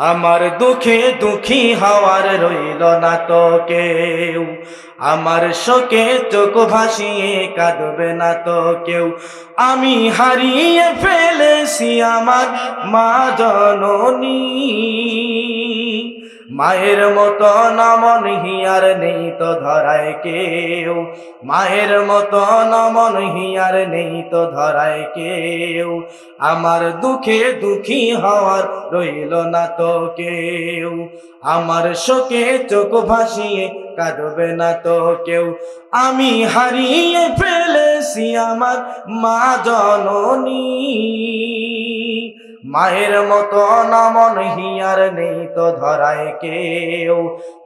আমার দুঃখে দুঃখী হওয়ার রইল না তো কেউ আমার শোকে চোখ ভাসিয়ে কাঁদবে না তো কেউ আমি হারিয়ে ফেলেছি আমার মা জননী। মায়ের মতো নমন হিয়ার নেই তো ধরায় কেউ। মায়ের মতো নমন হিয়ার নেই তো ধরায় কেউ। আমার দুঃখে দুঃখী হওয়ার রইল না তো কেউ। আমার শোকে চোখ ভাসিয়ে কাঁদবে না তো কেউ। আমি হারিয়ে ফেলেছি আমার মা জননী। মায়ের মতো নমন হিয়ার নেই তো ধরায় কেউ।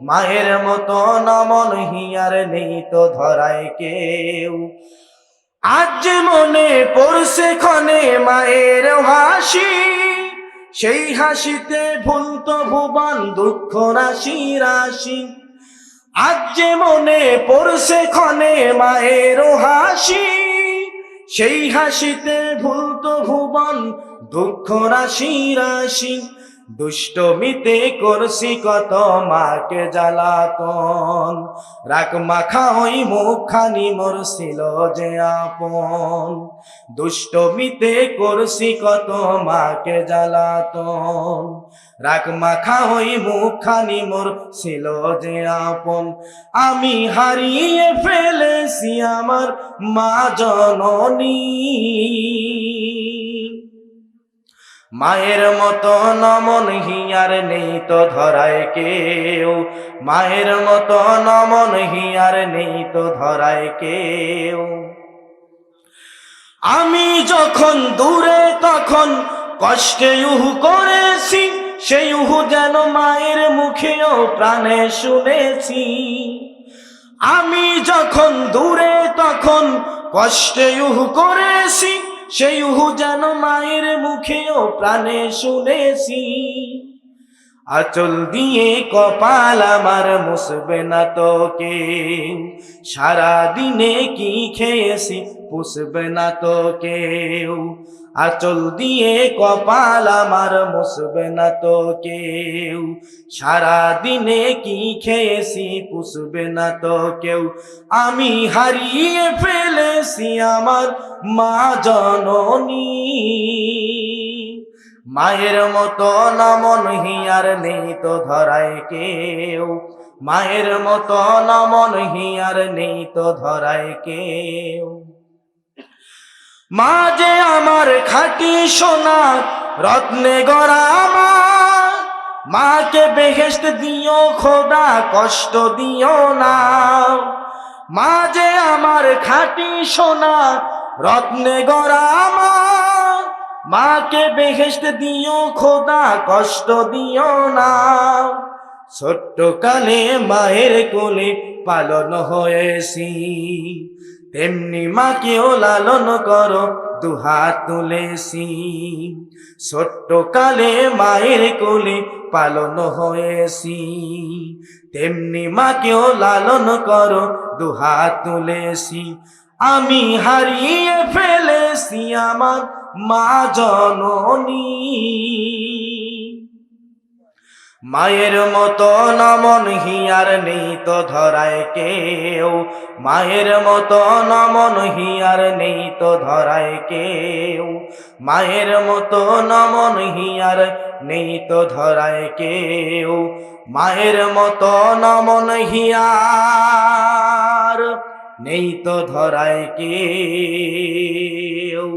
মায়ের মতো নমন হিয়ার নেই তো ধরায় কেউ। আজ মনে পড়ছে ক্ষণে মায়ের হাসি, সেই হাসিতে ভুলত ভুবন দুঃখ রাশি রাশি। আজ যে মনে পড়ছে ক্ষণে মায়ের হাসি, সেই হাসিতে ভুলত ভুবন দুঃখ রাশি রাশি, দুষ্টমিতে করছি কত মাকে জ্বালাতন। রাগ মাখা হই মুখানি মোর ছিল যে আপন। দুষ্টমিতে করছি কত মাকে জ্বালাতন। রাগ মাখা হই মুখানি মোর ছিল যে আপন। আমি হারিয়ে ফেলেছি আমার মা জননী। মায়ের মতো নমন হিয়ার নেই তো ধরায় কেউ। মায়ের মতো নমন হিয়ার নেই তো ধরায় কেউ। আমি যখন দূরে তখন কষ্টে উহু করেছি, সেই উহু যেন মায়ের মুখেও প্রাণে শুনেছি। আমি যখন দূরে তখন কষ্টে উহু করেছি সেই উহু যেন মায়ের মুখেও প্রাণে শুনেছি। আচল দিয়ে কপাল আমার মুসবে না তোকে। সারা দিনে কি খেয়েছি, পুষবে না তো কেউ আচল দিয়ে কপাল আমার মুসবে না তো কেউ। সারা দিনে কি খেয়েছি পুষবে না তো কেউ। আমি হারিয়ে ফেলেছি আমার মা জননী। মায়ের মতো নমন হিয়ার নেই তো ধরায় কেউ। মায়ের মতো নমন হিয়ার নেই তো ধরায় কেউ। মা যে আমার খাটি সোনা, রত্নে গড়া আমার। মাকে বেহেস্ত দিও, খোদা কষ্ট দিও না। মা যে আমার খাটি সোনা, রত্নে গড়া আমার। মাকে বেহেস্ত দিও, খোদা কষ্ট দিও না। ছোট্ট কালে মায়ের কোলে পালন হয়েছি। তেমনি মাকেও লালন করো, দুহাত তুলেছি। ছোট্ট কালে মায়ের কোলে পালন হয়েছি। তেমনি মাকেও লালন করো, দুহাত তুলেছি। আমি হারিয়ে ফেলেছি আমার মা জননী। মায়ের মতো নমন হিয়ার নেই তো ধরায় কেউ। মায়ের মতো নমন হিয়ার নেই তো ধরায় কেউ। মায়ের মতো নমন হিয়ার নেই তো ধরায় কেউ। মায়ের মতো নমন হিয়ার নেই তো ধরায় কেউ।